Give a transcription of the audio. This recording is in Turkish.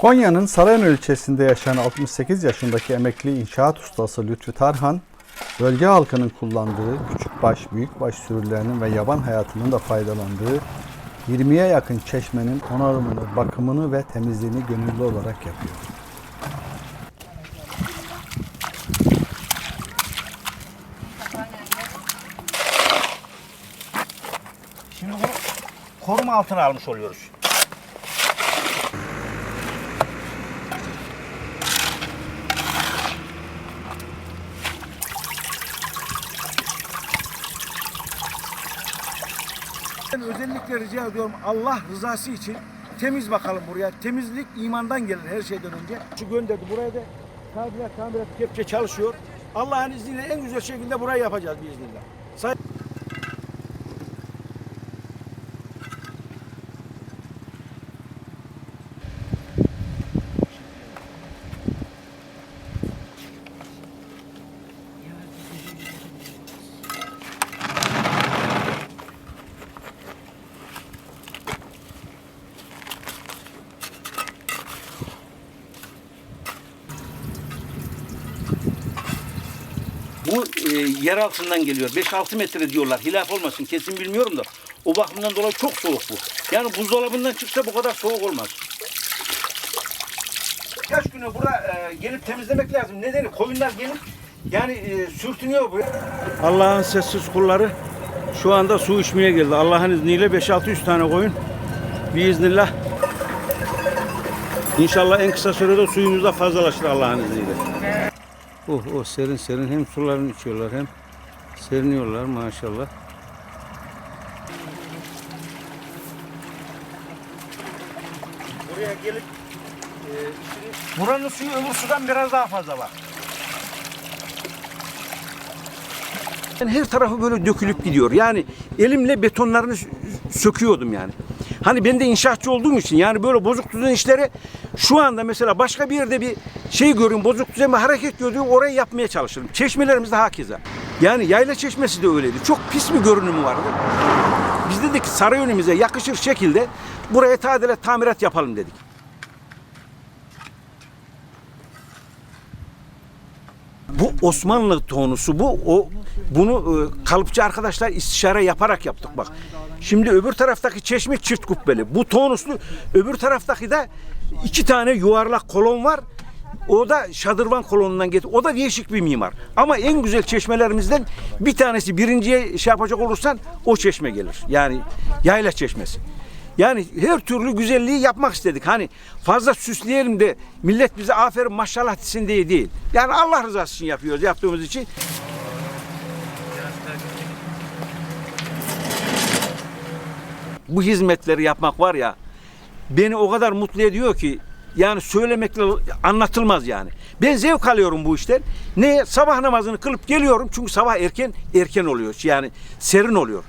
Konya'nın Sarıyer ilçesinde yaşayan 68 yaşındaki emekli inşaat ustası Lütfü Tarhan, bölge halkının kullandığı küçükbaş, büyükbaş sürülerinin ve yaban hayatının da faydalandığı 20'ye yakın çeşmenin onarımını, bakımını ve temizliğini gönüllü olarak yapıyor. Şimdi bunu koruma altına almış oluyoruz. Ben özellikle rica ediyorum Allah rızası için temiz bakalım buraya. Temizlik imandan gelir her şeyden önce. Şu gönderdi buraya da tadilat tamirat kepçe çalışıyor. Allah'ın izniyle en güzel şekilde burayı yapacağız biiznillah. Say- Bu e, yer altından geliyor. 5-6 metre diyorlar. Hilaf olmasın kesin bilmiyorum da. O bakımdan dolayı çok soğuk bu. Yani buzdolabından çıksa bu kadar soğuk olmaz. Kaç güne bura e, gelip temizlemek lazım. Nedeni koyunlar gelip yani e, sürtünüyor bu. Allah'ın sessiz kulları şu anda su içmeye geldi. Allah'ın izniyle 5-600 tane koyun biiznillah İnşallah en kısa sürede suyumuz da fazlalaşır Allah'ın izniyle. Oh oh serin serin hem sularını içiyorlar hem seriniyorlar maşallah. Buraya gelip e, buranın suyu öbür sudan biraz daha fazla var. Yani her tarafı böyle dökülüp gidiyor. Yani elimle betonlarını söküyordum yani. Hani ben de inşaatçı olduğum için yani böyle bozuk düzen işleri şu anda mesela başka bir yerde bir şey görüyorum bozuk düzen bir hareket gördüğüm orayı yapmaya çalışırım. Çeşmelerimiz de hakeza. Yani yayla çeşmesi de öyleydi. Çok pis bir görünümü vardı. Biz dedik ki Sarayönümüze yakışır şekilde buraya tadilat tamirat yapalım dedik. Bu Osmanlı tonusu bu. O bunu e, kalıpçı arkadaşlar istişare yaparak yaptık bak. Şimdi öbür taraftaki çeşme çift kubbeli. Bu tonuslu. Öbür taraftaki de iki tane yuvarlak kolon var. O da şadırvan kolonundan getir. O da değişik bir mimar. Ama en güzel çeşmelerimizden bir tanesi birinciye şey yapacak olursan o çeşme gelir. Yani yayla çeşmesi. Yani her türlü güzelliği yapmak istedik. Hani fazla süsleyelim de millet bize aferin maşallah desin diye değil. Yani Allah rızası için yapıyoruz yaptığımız için. Bu hizmetleri yapmak var ya beni o kadar mutlu ediyor ki yani söylemekle anlatılmaz yani. Ben zevk alıyorum bu işten. Ne sabah namazını kılıp geliyorum çünkü sabah erken erken oluyor. Yani serin oluyor.